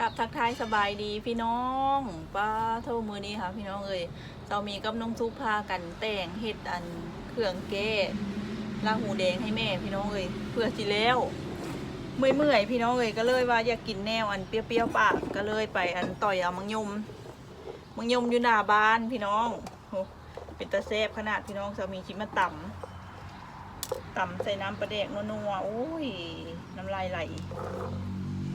กับทักทายสบายดีพี่น้องป้าโทมือนี้ค่ะ พี่น้องเอ้ยเรามีกับน้องทุกพากันแต่งเห็ดอันเครื่องเก้ลาหูแดงให้แม่พี่น้องเอ้ยเพื่อสิแล้วเมื่อยเมื่อยๆพี่น้องเอ้ยก็เลยว่าอยากกินแนวอันเปรี้ยวๆปากก็เลยไปอันต่อยเอามังยมมังยมอยู่หน้าบ้านพี่น้องโหเป็นตะแซบขนาดพี่น้องจะมีชิมมาต่ำต่ำใส่น้ำปลาแดกนัวๆโอ้ยน้ำลายไหล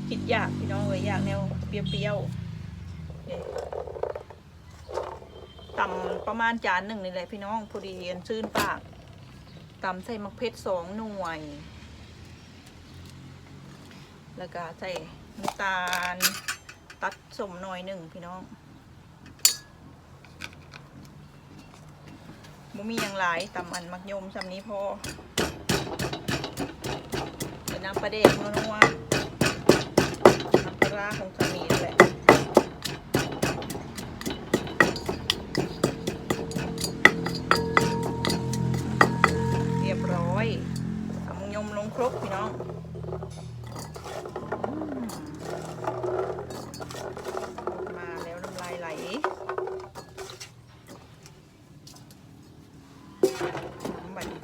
คิดอยากพี่น้องเลยอยากแนวเปรี้ยวๆนี่ตำประมาณจานหนึ่งนี่แหละพี่น้องพอดีกันซื่นปากตำใส่มะเขือสองหน่วย แล้วก็ใส่น้ำตาลตัดสมหน่อยหนึ่งพี่น้องมุมีอย่างหลายตำอันมักยมซำนี้พอเป็นน้ำปลาเด็กนัวๆน้ำป ลาร้าของสามีนั่นแหละเรียบร้อยเอามงยมลงครบพี่น้องอืมมาแล้วน้ำลายไหลน้ำบัดนี้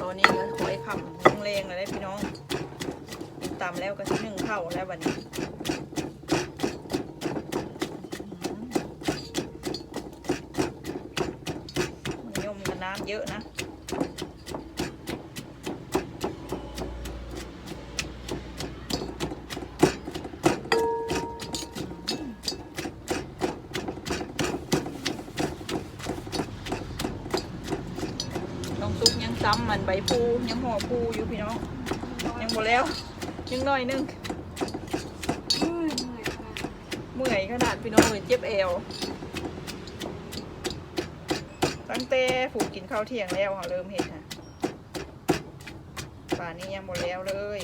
ตอนนี้ก็หอยคำแรงๆเลยได้พี่น้องกินตามแล้วก็ที่หนึ่งเข้าแล้วบัดนี้มันยมกับน้ำเยอะนะน้องซุปยังซ้ำมันใบพูยังห่อพูอยู่พี่น้องยังหมดแล้วยังน้อยหนึง เมื่อยขนาด พี่น้องเลยเจ็บเอวตั้งแต่ฝูกกินข้าวเที่ยงแล้วค่ะเริ่มเห็นค่ะป่านนี้ยังหมดแล้วเลย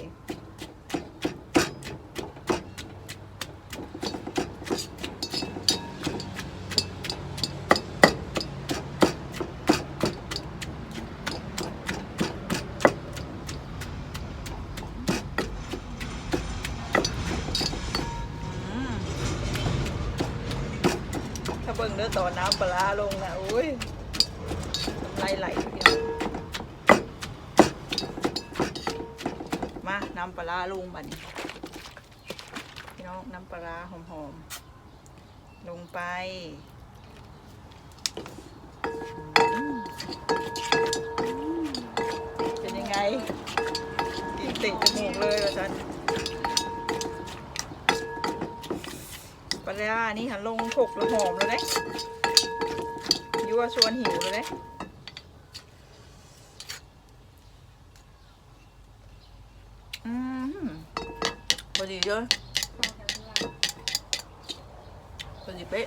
อืมถ้าเบิ่งเด้ อตอนน้ำปลาลงนะอุ้ยน้ำลไหลพี่น้องมาน้ำปลาร้าลงบัดนพี่น้องน้ำปลาร้าหอมๆ ลงไปเป็นยังไงกินติดจมูกเลยว่าฉันปล แล้วนี่หันลงถกแล้วหอมเลยเด้ยั่วชวนหิวเลยเด้อืมพอดีเยอะพอดีเป๊ะ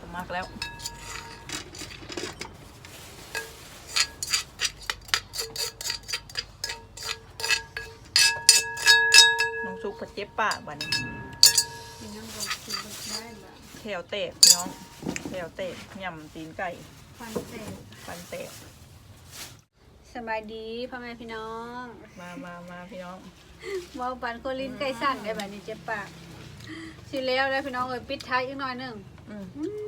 สมัก แล้ว น้องซุกผัดเจ็บปากบัดนแถวเตกพี่น้องแถวเตกยำตีนไก่ฟันเตะฟันเตกสบายดีพ่อแม่พี่น้องมามามาพี่น้องเว่าปันโคลิ้นไก่สั่นได้แบบนี้เจ็บปากสิแล้วแล้วพี่น้องเอ้ยปิดท้ายอีกหน่อยหนึง อืม อืม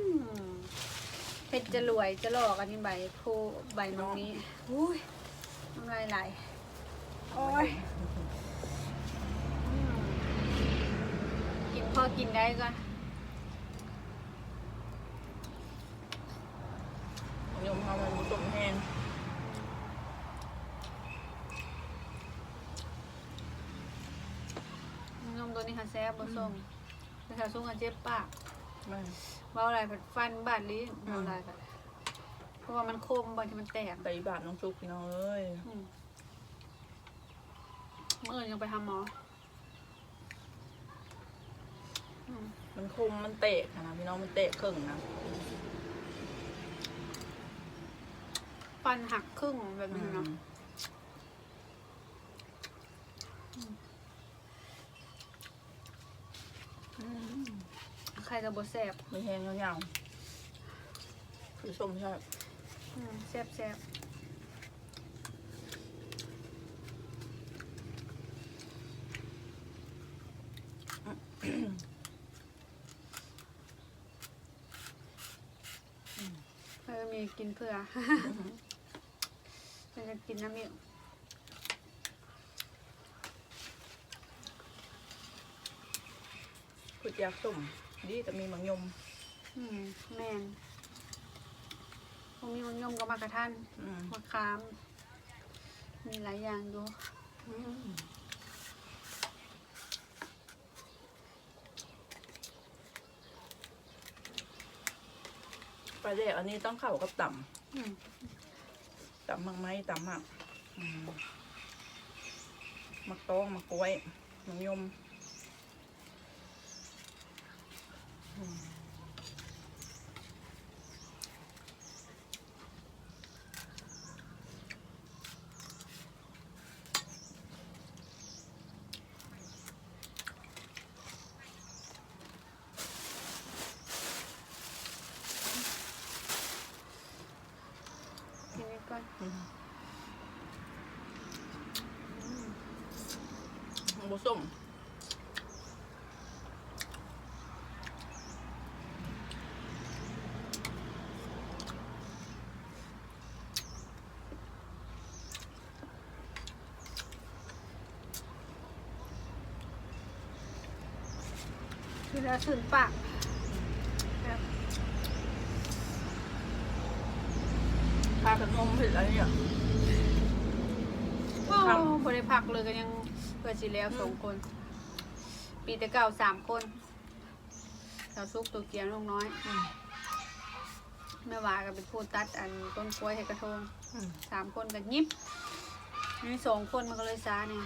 เพชรจะรวยจะหลอกอันนี้ใบโพใบตรงนี้อุ้ยน้ำลายไหลโอ้ยอืมกินพอกินได้ก่อนยมเอามันผสมแห้งนมตัวนี้ค่ะแซ่บบ่ส้มแต่ถ้าส้มก็เจ็บปากมา เบาอะไรแบบฟันบาดลิ้นเบาอะไรแบบเพราะว่ามันคมบางทีมันแตกใส่บาทน้องซุกพี่น้องเอ้ยอืมเมื่ออื่นยังไปทำหมออืมมันคมมันเตะนะพี่น้องมันเตะครึ่งนะฟันหักครึ่งแบบนี้เนาะ อืม กับบแซ่บไม่แห้งยาวๆคือส้มใช่อืมแซ่บแซ่บเออมีกินเพื่อมันจะกินน้ำมิวขุดยากส้ม ดีแต่มีมังยม อืมแมนพวกนี้มันยมกับมากระทันอืม มะขาม มีหลายอย่างอยู่อืมปลาแดกอันนี้ต้องเข้ากับต่อืมำต่ำมักไม้ต่ำมักอืมมักตองมักกล้วยมังยมอืมกินนี้ก่อน อืม หมูส้มคือแล้วสุนปากแบบพากันนมเผ็ดอะไรเนี่ยโอ้บริพักเลยก็ยัง เพื่อสิแล้วสองคน ปีแต่เก่าสามคนสาวซุกตัวเกียงลูกน้อยอืมแม่วาก็เป็นผู้ตัดอันต้นกล้วยให้กระทงอืมสามคนกันยิบนี่สองคนมันก็เลยซ้าเนี่ย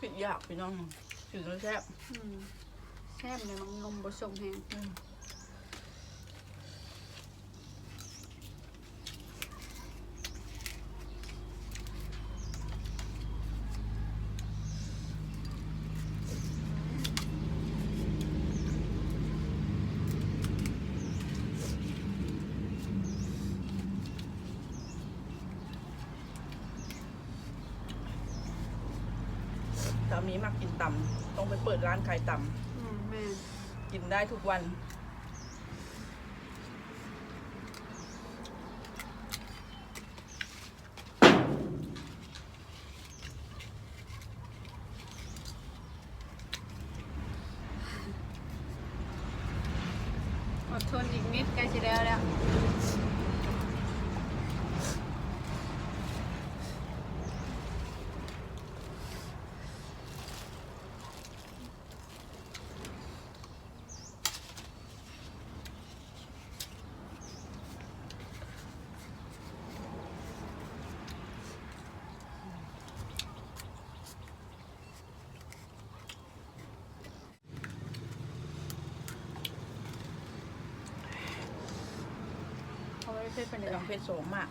ผิดยากพี่น้องถึงแล้วแซ่บอืม แซ่บเลยมันนมผสมแห้งอืมสามีมักกินตำต้องไปเปิดร้านขายต่ำ กินได้ทุกวัน อดทนอีกนิดใกล้จะแล้วแล้ว เขาไม่ได้เป็นแต่เด็กต้องเพชรโสมมาก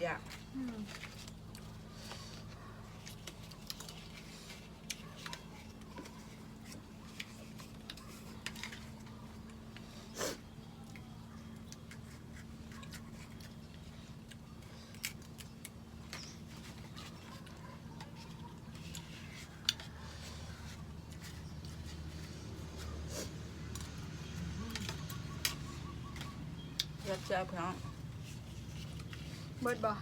Yeah. Mm. Good job, huh? เบิดบ่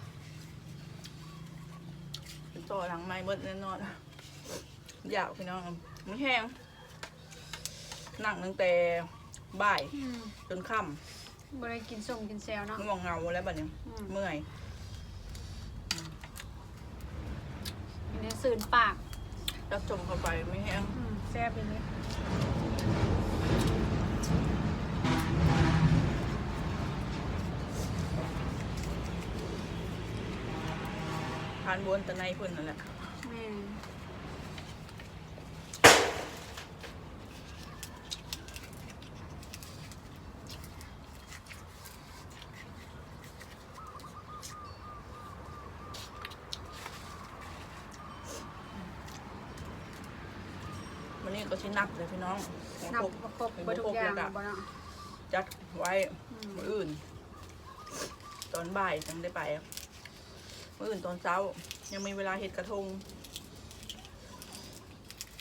เป็นต่อหลังไม้เบิดแน่นอนอยากพี่น้องไม่แห้งนั่งตั้งแต่บ่ายอืมจนค่บ่ได้กินส้มกินแซวเนาะำง่วงเหงาแล้วบัดนี้อืม เมื่อย อันนี้สื่นปากรับชมเข้าไปไม่แห้ง อืมแซ่บไปเล ยทานบนแต่ในเพิ่นนั่นแหละแม่นวันนี้ก็ชิ้นนักเลยพี่น้องนับครบประครบเบิดทุกอย่างบ่เนาะจัดไว้อืม มื้ออื่น ตอนบ่ายจังได้ไป มื้ออื่นตอนเช้า ยังมีเวลาเห็ดกระทง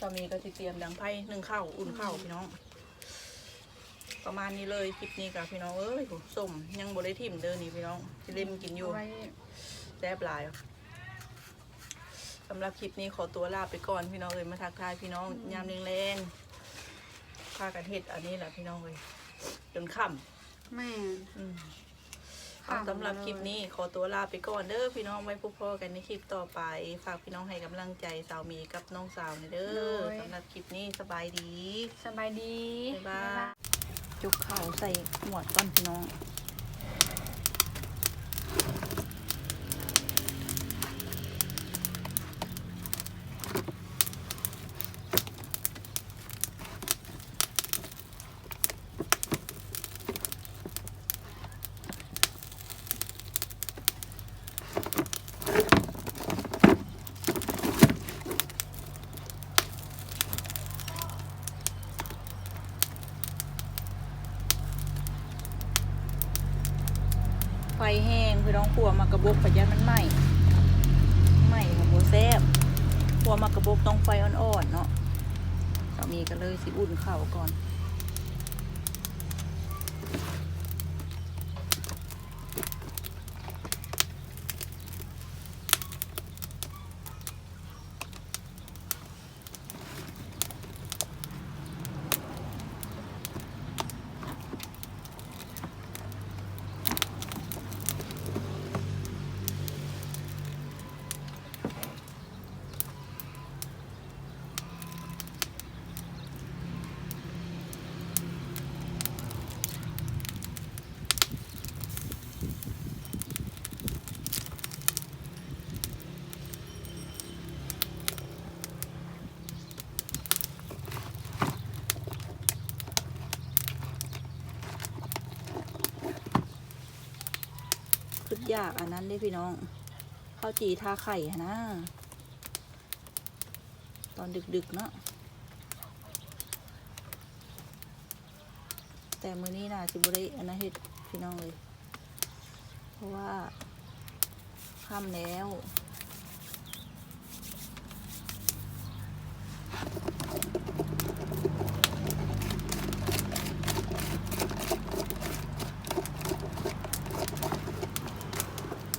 ตอนนี้ก็สิเตรียมดังไพ่นึ่งข้าวอุ่นข้าวพี่น้อง ประมาณนี้เลยคลิปนี้กับพี่น้องเอ้ยโหส้มยังบ่ได้ทิ่มเด้อนี่พี่น้องสิเล่มกินอยู่เาไว้แซ่บหลายสำหรับคลิปนี้ขอตัวลาไปก่อนพี่น้องเอ้ยมาทักทายพี่น้องยามแรงๆพากันเห็ดอันนี้แหละพี่น้องเอ้ยจนค่ำแม่นอืม ค่ะสำหรับคลิปนี้ขอตัวลาไปก่อนเด้อพี่น้องไว้พบพอกันในคลิปต่อไป ฝากพี่น้องให้กำลังใจสาวหมีกับน้องสาวหน่อยเด้อสำหรับคลิปนี้สบายดี สบายดีบ๊ายบายจุกเข่าใส่หมวดก้อนพี่น้อง ขัวมากระบกปัจจัยมันไหม้ไหม่ของโบแซบขัวมากระบกต้องไฟอ่อนๆเนาะสามีก็เลยสิอุ่นข้าวก่อน ขึ้นยากอันนั้นเด้พี่น้องข้าวจีทาไข่นะ ตอนดึกๆเนาะแต่มื้อนี้น่ะสิบุริอันนั้นเห็ดพี่น้องเลย เพราะว่าค่ำแล้ว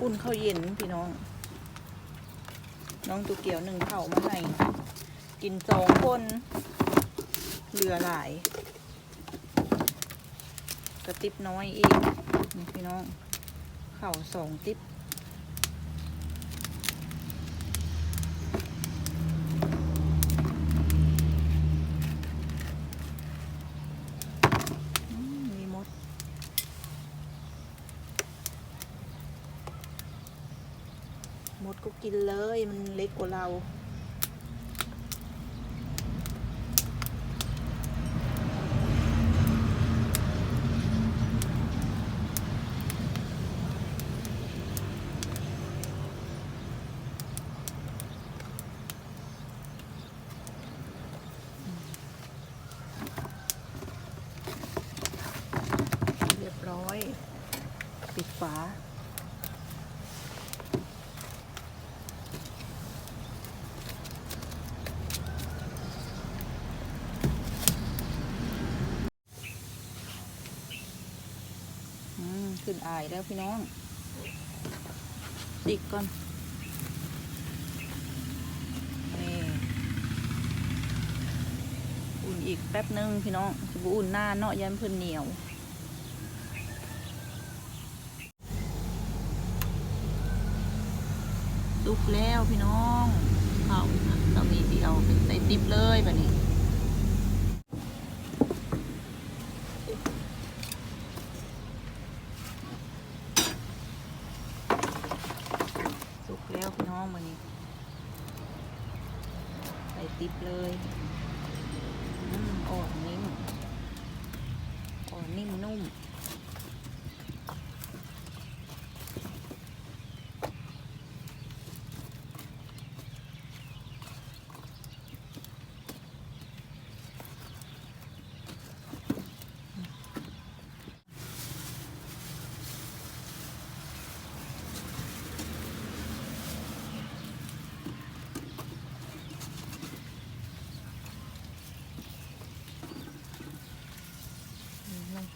อุ่นข้าวเย็นพี่น้อง น้องตุเกียวหนึ่งเข่ามาให้ กินสองคน เหลือหลาย กระติบน้อยอีก พี่น้อง เข่าสองติบอืมมีมด มด กินเลยมันเล็กกว่าเรา เรียบร้อย ปิดฝา อืม ขึ้นอายแล้วพี่น้องติกก่อนนี่อุ่นอีกแป๊บนึงพี่น้องจะบุอุ่นหน้าเนาะยันเพิ่นเหนียวสุกแล้วพี่น้องเขาเรามีเดียวเป็นใส่ติ๊บเลยแบบนี้ สุก แล้วพี่น้องวันนี้ใส่ติ๊บเลยอ่อนนิ่มอ่อนนิ่มนุ่ม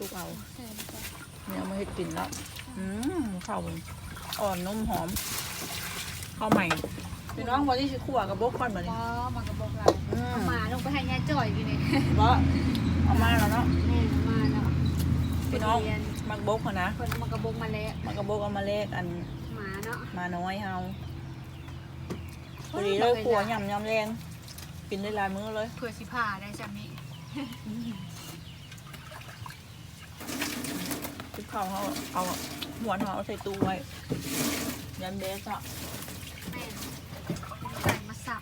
ซุปเอาใส่ลงไปเนี่ยเอามาให้กินแล้วอืมข้าวมันอ่อนนุ่มหอมข้าวใหม่พี่น้องวันนี้ชิขั่วกับบกคอนแบบนี้ว้าวมันกระบอกลายอืมเอามาลงไปให้ยายจ่อยกินเลยเพราะเอามาแล้วเนาะแม่เอามาแล้วพี่น้องเรียนมักบกเขานะคนมันกระบอกมาแล้วมักกระบกเอามาเลกอันหมาเนาะมาน้อยเฮาพอดีเลยขั่วยำยำแรงกินได้หลายมื้อเลยเผื่อสิผ่าได้จำนี้ ทุกข้าวเขาเอาหัวเขาเอาใส่ตู้ไว้ยันเบสอะแม่ใส่มาสับ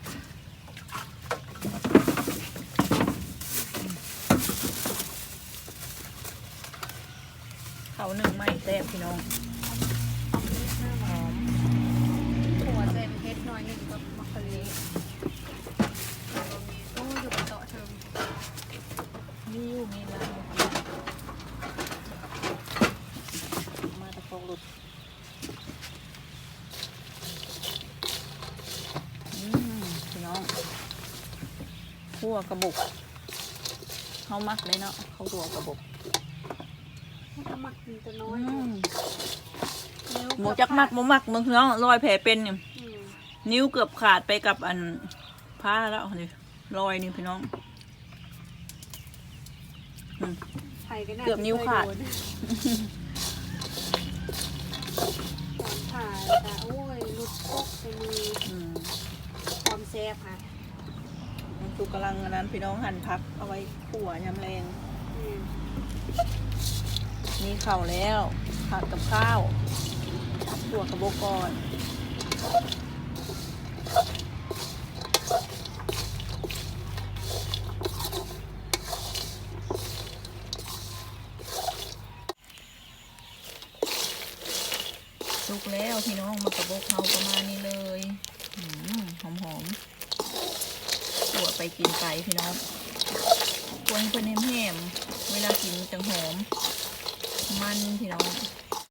เขาหนึ่งไม่แซ่บพี่น้องหอม หัวใส่เพชรน้อยหนึ่งกับมักกะลีโอ้ยอยู่กับโต๊ะเธอ นี่อยู่มีลาวมาตะโกนหลุดอืมพี่น้อง ขั่วกระบุกเขามักเลยเนาะเขาตัวกระบุกมันก็มักกินตัวน้อยอืมนิ้วหมูจักมักหมูมักมึงน้องรอยแผลเป็นเนี่ยอืมนิ้วเกือบขาดไปกับอันผ้าแล้วนี่รอยนี่พี่น้องไผ่ก็น่าเกือบนิ้วขาดจะเคยโนตอนผ่าแต่โอ้ยหลุดอกในมืออืมความแซ่บค่ะมัน ตุกกำลังอันนั้นพี่น้องหั่นพักเอาไว้ขั่วยำแรงมีเข่าแล้วผัดกับข้าวตัวกระบอกก่อนสุกแล้วพี่น้องมากระบอกเขาประมาณนี้เลยอืมหอมหอมๆขั่วไปกินไปพี่น้อง ควรเพิ่นแห้มๆเวลากินจังหอม มันพี่